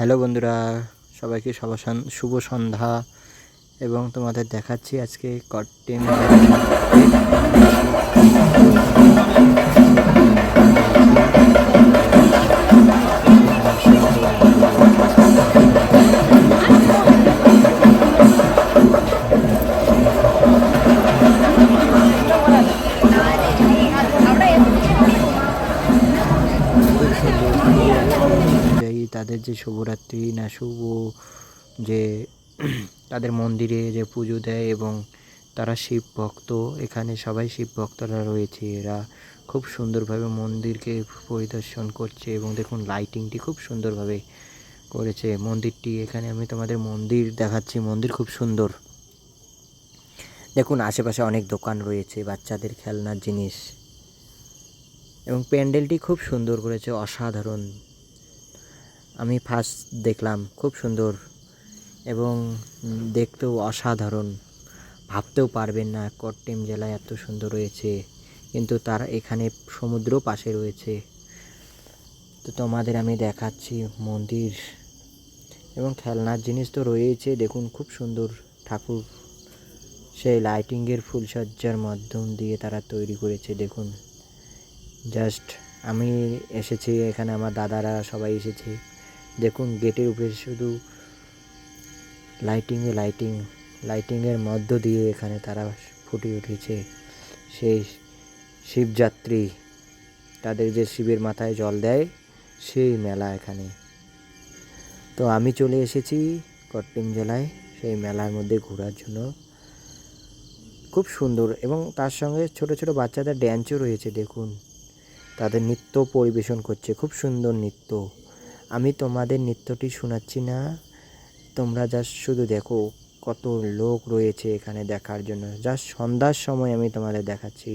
Hello বন্ধুরা সবাইকে সব শুভ সন্ধ্যা। এবং তোমাদের দেখাচ্ছি আজকে কট্টিম তাদের যে শুভরাত্রি না শুভ, যে তাদের মন্দিরে যে পুজো দেয় এবং তারা শিব ভক্ত, এখানে সবাই শিব ভক্তরা রয়েছে এরা। খুব সুন্দরভাবে মন্দিরকে পরিদর্শন করছে এবং দেখুন লাইটিংটি খুব সুন্দরভাবে করেছে। মন্দিরটি, এখানে আমি তোমাদের মন্দির দেখাচ্ছি, মন্দির খুব সুন্দর। দেখুন আশেপাশে অনেক দোকান রয়েছে, বাচ্চাদের খেলনার জিনিস। এবং প্যান্ডেলটি খুব সুন্দর করেছে, অসাধারণ। আমি ফার্স্ট দেখলাম, খুব সুন্দর এবং দেখতেও অসাধারণ। ভাবতেও পারবেন না কট্টিম জেলায় এত সুন্দর রয়েছে, কিন্তু তার এখানে সমুদ্র পাশে রয়েছে। তো তোমাদের আমি দেখাচ্ছি মন্দির এবং খেলনার জিনিস তো রয়েছে, দেখুন খুব সুন্দর ঠাকুর। সেই লাইটিংয়ের ফুলসজ্জার মাধ্যম দিয়ে তারা তৈরি করেছে, দেখুন। জাস্ট আমি এসেছি, এখানে আমার দাদারা সবাই এসেছে। দেখুন, গেটের উপরে শুধু লাইটিংয়ে লাইটিং লাইটিংয়ের মধ্য দিয়ে এখানে তারা ফুটে উঠেছে। সেই শিবযাত্রী, তাদের যে শিবের মাথায় জল দেয়, সেই মেলা এখানে। তো আমি চলে এসেছি কট্টিম জেলায়, সেই মেলার মধ্যে ঘোরার জন্য। খুব সুন্দর এবং তার সঙ্গে ছোট ছোট বাচ্চাদের ড্যান্সও রয়েছে, দেখুন। তাদের নৃত্য পরিবেশন করছে, খুব সুন্দর নৃত্য। আমি তোমাদের নৃত্যটি শোনাচ্ছি না। তোমরা জাস্ট শুধু দেখো, কত লোক রয়েছে এখানে দেখার জন্য। জাস্ট সন্ধ্যার সময় আমি তোমাদের দেখাচ্ছি।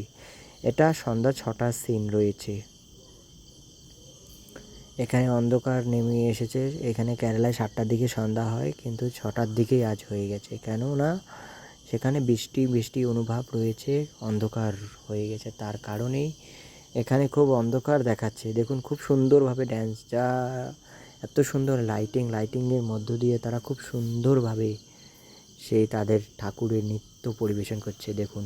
এটা সন্ধ্যা ছটার সিন রয়েছে। এখানে অন্ধকার নেমে এসেছে। এখানে কেরালায় সাতটার দিকে সন্ধ্যা হয়, কিন্তু ছটার দিকেই আজ হয়ে গেছে। কেননা, সেখানে বৃষ্টি বৃষ্টি অনুভব রয়েছে, অন্ধকার হয়ে গেছে। তার কারণেই এখানে খুব অন্ধকার দেখাচ্ছে। দেখুন, খুব সুন্দরভাবে ড্যান্স যা এত সুন্দর লাইটিং লাইটিংয়ের মধ্য দিয়ে তারা খুব সুন্দরভাবে সেই তাদের ঠাকুরের নৃত্য পরিবেশন করছে, দেখুন।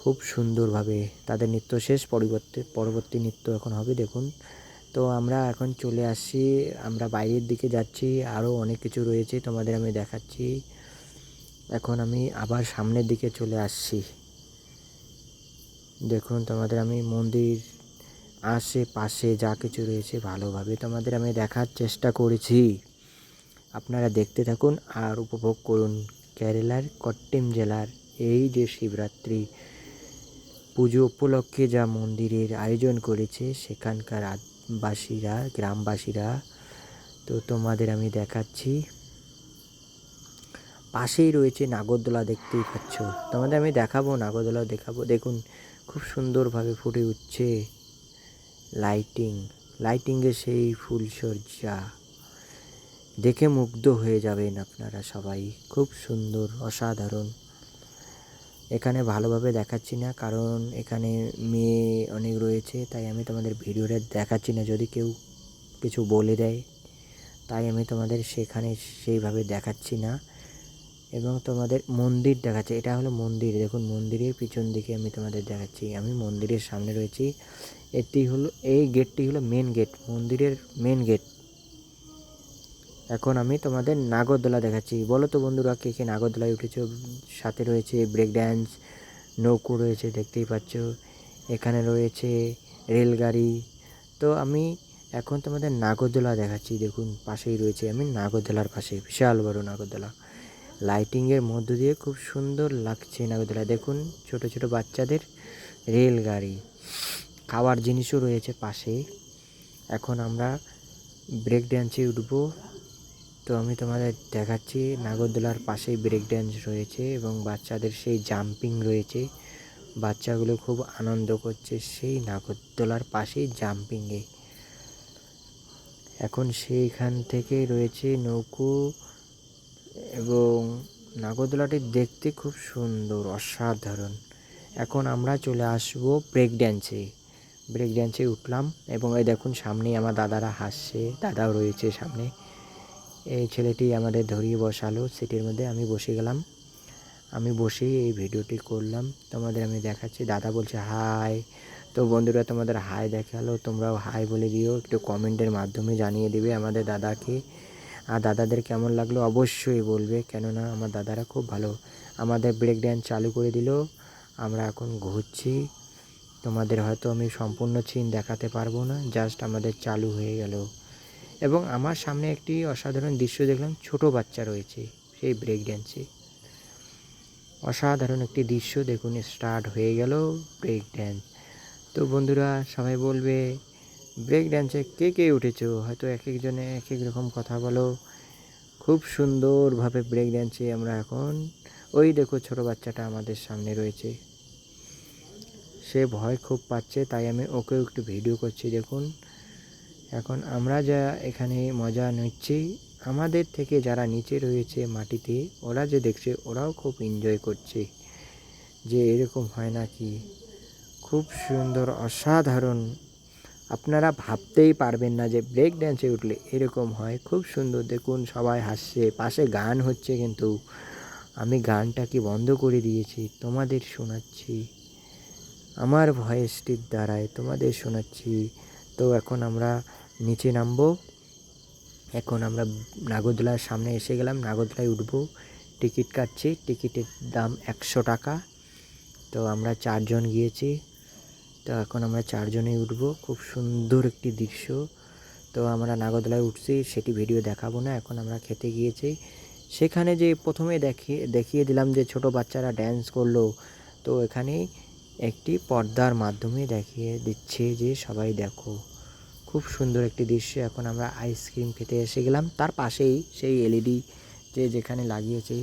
খুব সুন্দরভাবে তাদের নৃত্য শেষ পরিবর্তে, পরবর্তী নৃত্য এখন হবে, দেখুন। তো আমরা এখন চলে আসছি, আমরা বাইরের দিকে যাচ্ছি আরও অনেক কিছু রয়েছে তোমাদের আমি দেখাচ্ছি। এখন আমি আবার সামনের দিকে চলে আসছি। দেখুন তোমাদের আমি মন্দির আশেপাশে যা কিছু রয়েছে ভালোভাবে তোমাদের আমি দেখার চেষ্টা করেছি। আপনারা দেখতে থাকুন আর উপভোগ করুন কেরালার কট্টিম জেলার এই যে শিবরাত্রি পুজো উপলক্ষে যা মন্দিরের আয়োজন করেছে সেখানকার আদিবাসীরা, গ্রামবাসীরা। তো তোমাদের আমি দেখাচ্ছি। পাশেই রয়েছে নাগরদোলা, দেখতেই পাচ্ছ। তোমাদের আমি দেখাবো নাগরদোলা দেখাবো। দেখুন, খুব সুন্দরভাবে ফুটে উঠছে। লাইটিং লাইটিংয়ে সেই ফুলসজ্জা দেখে মুগ্ধ হয়ে যাবেন আপনারা সবাই। খুব সুন্দর, অসাধারণ। এখানে ভালোভাবে দেখাচ্ছি না, কারণ এখানে মেয়ে অনেক রয়েছে, তাই আমি তোমাদের ভিডিওটা দেখাচ্ছি না। যদি কেউ কিছু বলে দেয়, তাই আমি তোমাদের সেখানে সেইভাবে দেখাচ্ছি না। এবং তোমাদের মন্দির দেখাচ্ছে। এটা হলো মন্দির। দেখুন, মন্দিরের পিছন দিকে আমি তোমাদের দেখাচ্ছি। আমি মন্দিরের সামনে রয়েছি। এটি হলো, এই গেটটি হলো মেন গেট মন্দিরের মেন গেট এখন আমি তোমাদের নাগরদোলা দেখাচ্ছি। বলো তো বন্ধুরা, কে কে নাগরদোলায় উঠেছ? সাথে রয়েছে ব্রেক ড্যান্স নৌকো রয়েছে, দেখতেই পাচ্ছ। এখানে রয়েছে রেলগাড়ি। তো আমি এখন তোমাদের নাগরদোলা দেখাচ্ছি। দেখুন, পাশেই রয়েছে। আমি নাগরদোলার পাশে, বিশাল বড় নাগরদোলা। লাইটিংয়ের মধ্য দিয়ে খুব সুন্দর লাগছে নাগরদোলা দেখুন, ছোট ছোট বাচ্চাদের রেলগাড়ি। খাওয়ার জিনিসও রয়েছে পাশে। এখন আমরা ব্রেক ড্যান্সে উঠবো। তো আমি তোমাদের দেখাচ্ছি, নাগরদোলার পাশেই ব্রেক ড্যান্স রয়েছে এবং বাচ্চাদের সেই জাম্পিং রয়েছে। বাচ্চাগুলো খুব আনন্দ করছে সেই নাগরদোলার পাশেই জাম্পিংয়ে এখন সেইখান থেকে রয়েছে নৌকো। এবং নাগরদোলাটি দেখতে খুব সুন্দর, অসাধারণ। এখন আমরা চলে আসব ব্রেক ড্যান্সে ব্রেক ড্যান্সে উঠলাম এবং এই দেখুন সামনেই আমার দাদারা হাসছে, দাদাও রয়েছে সামনে। এই ছেলেটি আমাদের ধরিয়ে বসালো, সিটের মধ্যে আমি বসে গেলাম। আমি বসেই এই ভিডিওটি করলাম। তোমাদের আমি দেখাচ্ছি, দাদা বলছে, হাই। তো বন্ধুরা, তোমাদের হাই দেখাল, তোমরাও হাই বলে দিও। একটু কমেন্টের মাধ্যমে জানিয়ে দিবে আমাদের দাদাকে। আর দাদাদের কেমন লাগল অবশ্যই বলবে। কেননা আমার দাদারা খুব ভালো। আমাদের ব্রেক ড্যান্স চালু করে দিল। আমরা এখন ঘুরছি। তোমাদের হয়তো আমি সম্পূর্ণ চিন দেখাতে পারব না। জাস্ট আমাদের চালু হয়ে গেল। এবং আমার সামনে একটি অসাধারণ দৃশ্য দেখলাম। ছোট বাচ্চা রয়েছে সেই ব্রেক ড্যান্সে অসাধারণ একটি দৃশ্য দেখুন স্টার্ট হয়ে গেল ব্রেক ড্যান্স তো বন্ধুরা, সবাই বলবে ব্রেক ড্যান্সে কে কে উঠেছো? হয়তো এক একজনে এক এক রকম কথা বলো। খুব সুন্দরভাবে ব্রেক ড্যান্সে আমরা এখন, ওই দেখো ছোট বাচ্চাটা আমাদের সামনে রয়েছে। সে ভয় খুব পাচ্ছে, তাই আমি ওকেও একটু ভিডিও করছি, দেখুন। এখন আমরা যা এখানে মজা নিচ্ছি, আমাদের থেকে যারা নিচে রয়েছে মাটিতে, ওরা যে দেখছে, ওরাও খুব এনজয় করছে যে এরকম হয় নাকি। খুব সুন্দর, অসাধারণ আপনারা ভাবতেই পারবেন না যে ব্রেক ড্যান্সে উঠলে এরকম হয়। খুব সুন্দর, দেখুন সবাই হাসছে, পাশে গান হচ্ছে কিন্তু। আমি গানটা কি বন্ধ করে দিয়েছি? তোমাদের শোনাচ্ছি। আমার ভয়েসটির দ্বারায় তোমাদের শোনাচ্ছি। তো এখন আমরা নিচে নামবো। এখন আমরা নাগরদোলার সামনে এসে গেলাম। নাগরদোলায় উঠবো। টিকিট কাটছি। টিকিটের দাম একশো টাকা। তো আমরা চারজন গিয়েছি। তো এখন আমরা চারজনেই উঠবো। খুব সুন্দর একটি দৃশ্য। তো আমরা নাগরদোলায় উঠছি, সেটি ভিডিও দেখাবো না, এখন আমরা খেতে গিয়েছি। সেখানে যে প্রথমে দেখিয়ে দেখিয়ে দিলাম যে ছোট বাচ্চারা ড্যান্স করল। তো এখানে একটি পর্দার মাধ্যমে দেখিয়ে দিচ্ছে যে সবাই দেখো। খুব সুন্দর একটি দৃশ্য। এখন আমরা আইসক্রিম খেতে এসে গেলাম। তার পাশেই সেই এলইডি যে যেখানে লাগিয়েছে,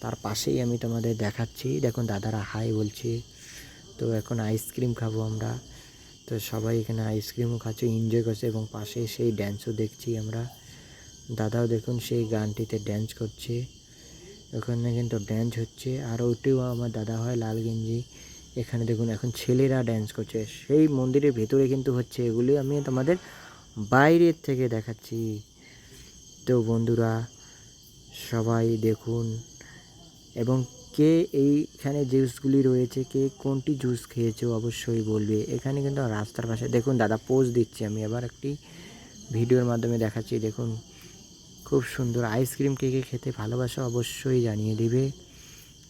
তার পাশেই আমি তোমাদের দেখাচ্ছি। দেখুন, দাদারা হাই বলছে। তো এখন আইসক্রিম খাব আমরা। তো সবাই এখানে আইসক্রিমও খাচ্ছে এনজয় করছে এবং পাশে সেই ড্যান্সও দেখছি আমরা। দাদাও দেখুন সেই গানটিতে ড্যান্স করছে। ওখানে কিন্তু ড্যান্স হচ্ছে। আর ওটিও আমার দাদা হয় লাল গেঞ্জি। এখানে দেখুন এখন ছেলেরা ড্যান্স করছে। সেই মন্দিরের ভেতরে কিন্তু হচ্ছে এগুলি আমি তোমাদের বাইরের থেকে দেখাচ্ছি। তো বন্ধুরা, সবাই দেখুন। এবং কে এইখানে জুসগুলি রয়েছে? কে কোনটি জুস খেয়েছে? অবশ্যই বলবে। এখানে কিন্তু রাস্তার পাশে, দেখুন দাদা পোজ দিচ্ছি আমি আবার একটি ভিডিওর মাধ্যমে দেখাচ্ছি। দেখুন, খুব সুন্দর আইসক্রিম কে কে খেতে ভালোবাসা অবশ্যই জানিয়ে দিবে।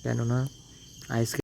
কেননা আইসক্রিম